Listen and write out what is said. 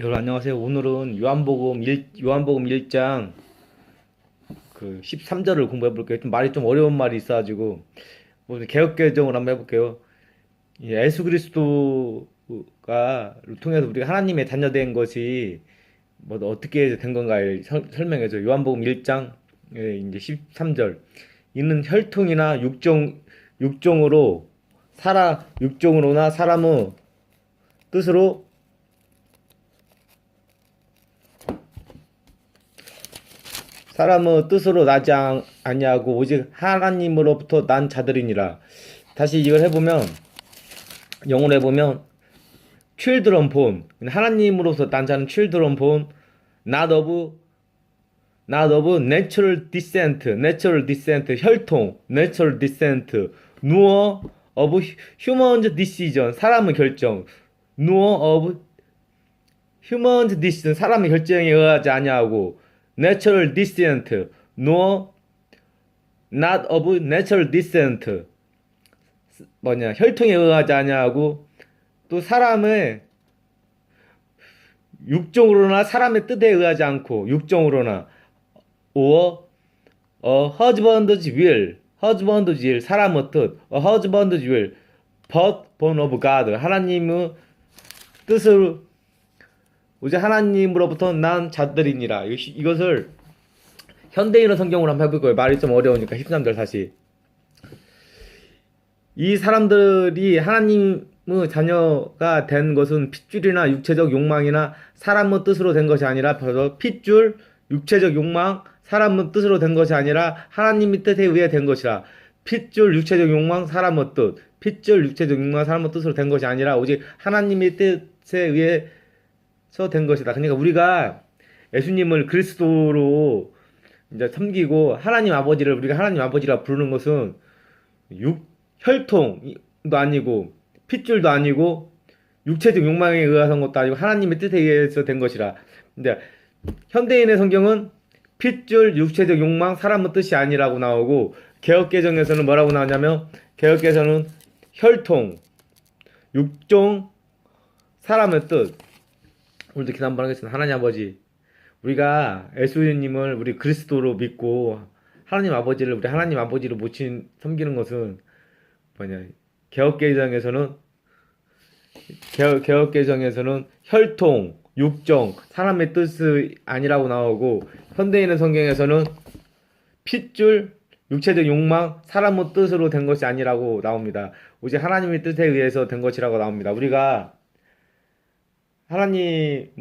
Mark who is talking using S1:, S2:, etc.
S1: 여러분 안녕하세요. 오늘은 요한복음 1 요한복음 1장 그 13절을 공부해 볼게요. 좀 말이 좀 어려운 말이 있어 가지고 뭐 개혁 개정을 한번 해 볼게요. 예수 그리스도가 통해서 우리가 하나님의 자녀된 것이 뭐 어떻게 된 건가를 설- 설명해 줘. 요한복음 1장 예, 이제 13절. 이는 혈통이나 육종 육종으로 사람 육종으로나 사람의 뜻으로 사람의 뜻으로 나지 아- 아니하고 오직 하나님으로부터 난 자들이니라. 다시 이걸 해보면 영어로 해보면 children born 하나님으로부터 난 자는 children born not of not of natural descent natural descent 혈통 natural descent nor of human decision 사람의 결정 nor of human decision 사람의 결정에 의하지 아니하고 natural descent nor not of natural descent 뭐냐 혈통에 의하지 아니하고 또 사람의 육종으로나 사람의 뜻에 의하지 않고 육종으로나 or a husband's will husband's will 사람의 뜻 a husband's will but born of God 하나님의 뜻을 오직 하나님으로부터 난 자들이니라. 이것을 현대인의 성경으로 한번 해볼 거예요. 말이 좀 어려우니까 13절 다시. 이 사람들이 하나님의 자녀가 된 것은 핏줄이나 육체적 욕망이나 사람의 뜻으로 된 것이 아니라 바로 핏줄, 육체적 욕망, 사람의 뜻으로 된 것이 아니라 하나님의 뜻에 의해 된 것이라. 핏줄, 육체적 욕망, 사람의 뜻. 핏줄, 육체적 욕망, 사람의 뜻으로 된 것이 아니라 오직 하나님의 뜻에 의해 서 된 것이다. 그러니까 우리가 예수님을 그리스도로 이제 섬기고 하나님 아버지를 우리가 하나님 아버지라 부르는 것은 육 혈통도 아니고 핏줄도 아니고 육체적 욕망에 의해서 한 것도 아니고 하나님의 뜻에 의해서 된 것이라. 근데 현대인의 성경은 핏줄, 육체적 욕망, 사람의 뜻이 아니라고 나오고 개혁 개정에서는 뭐라고 나오냐면 개혁 개정은 혈통, 육종, 사람의 뜻. 오늘도 기도 한번 하겠습니다. 하나님 아버지, 우리가 예수님을 우리 그리스도로 믿고 하나님 아버지를 우리 하나님 아버지로 모친 섬기는 것은 뭐냐 개혁개정에서는 개혁, 개혁개정에서는 혈통, 육정, 사람의 뜻이 아니라고 나오고 현대인의 성경에서는 핏줄, 육체적 욕망, 사람의 뜻으로 된 것이 아니라고 나옵니다. 오직 하나님의 뜻에 의해서 된 것이라고 나옵니다. 우리가 하나님